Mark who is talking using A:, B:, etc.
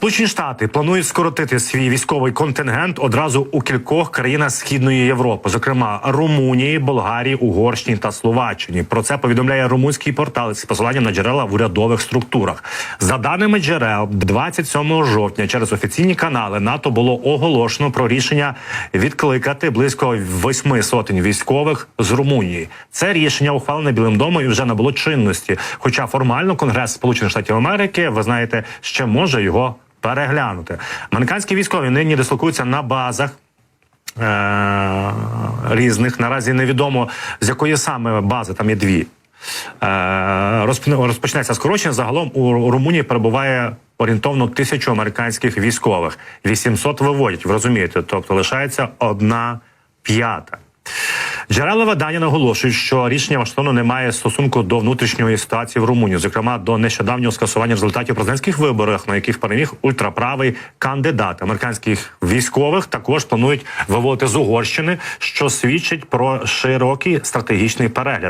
A: Сполучені Штати планують скоротити свій військовий контингент одразу у кількох країнах східної Європи, зокрема Румунії, Болгарії, Угорщині та Словаччині. Про це повідомляє румунський портал з посиланням на джерела в урядових структурах. За даними джерел, 27 жовтня через офіційні канали НАТО було оголошено про рішення відкликати близько восьми сотень військових з Румунії. Це рішення ухвалене Білим домом і вже набуло чинності. Хоча формально Конгрес Сполучених Штатів Америки, ви знаєте, ще може його переглянути. Американські військові нині дислокуються на базах. Е- різних наразі невідомо з якої саме бази там є дві. Е- розпочнеться скорочення. Загалом у Румунії перебуває орієнтовно тисячу американських військових. 800 виводять, ви розумієте, тобто лишається одна п'ята. Джерела видання наголошують, що рішення Вашингтону не має стосунку до внутрішньої ситуації в Румунії, зокрема до нещодавнього скасування результатів президентських виборів, на яких переміг ультраправий кандидат. Американських військових також планують виводити з Угорщини, що свідчить про широкий стратегічний перегляд.